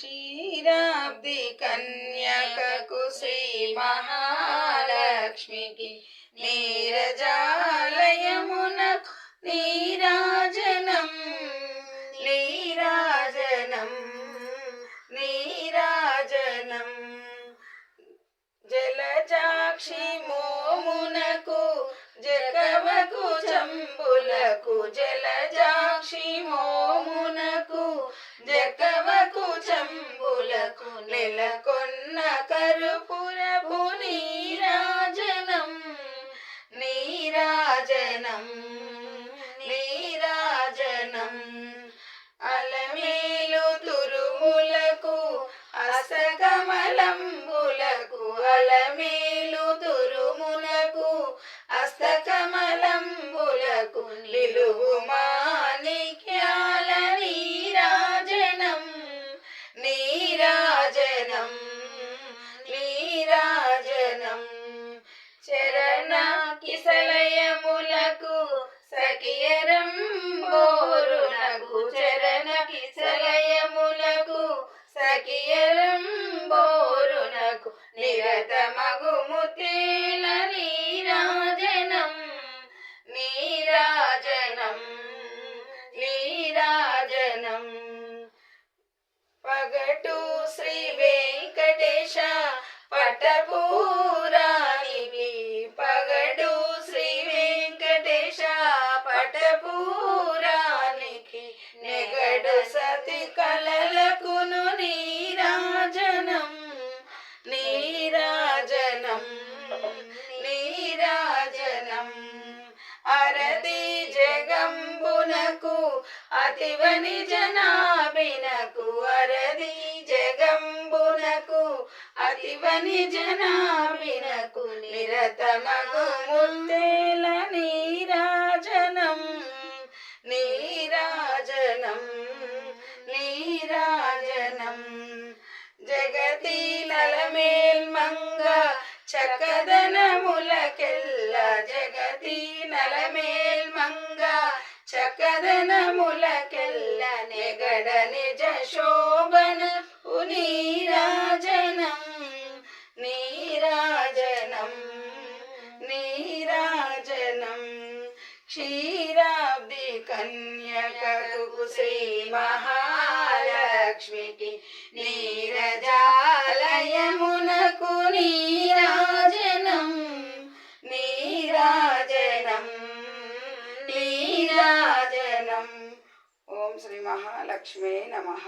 క్షీరాబ్ది కన్యకకు శ్రీ మహాలక్ష్మికి నీరజాలయమునకు నీరాజనం నీరాజనం నీరాజనం. జలజాక్షి మోమునకు జగవకు చంబులకు జలజాక్షి మోమునకు జగవకు నెలకొన్న కరుపురపు నీరాజనం నీరాజనం నీరాజనం అలమేలు తురుములకు అసకమలంబులకు అలమేలు కిసలయములకు సకియరం బోరునకు చరణ కిసలయములకు సకియరం బోరునకు నిరతమగు నెగడు సతి కలలకును నీరాజనం నీరాజనం నీరాజనం. అరది జగంబునకు అతివని జనాభినకు అరది జగంబునకు అతివని జనాభినకు నిరతమగు ముల్లేల జగతి నలమేల్ మంగ చకదనములకెల్ల జగతి నలమేల్ మంగ చకదనములకెల్ల నెగడ నిజ శోభన నీరాజనం నీరాజనం. క్షీ నీరాజనం క్షీరాబ్ది కన్యకకు శ్రీ మహాలక్ష్మికి నీరజాలయమునకు నీరాజనం నీరాజనం నీరాజనం ఓం శ్రీ మహాలక్ష్మే నమః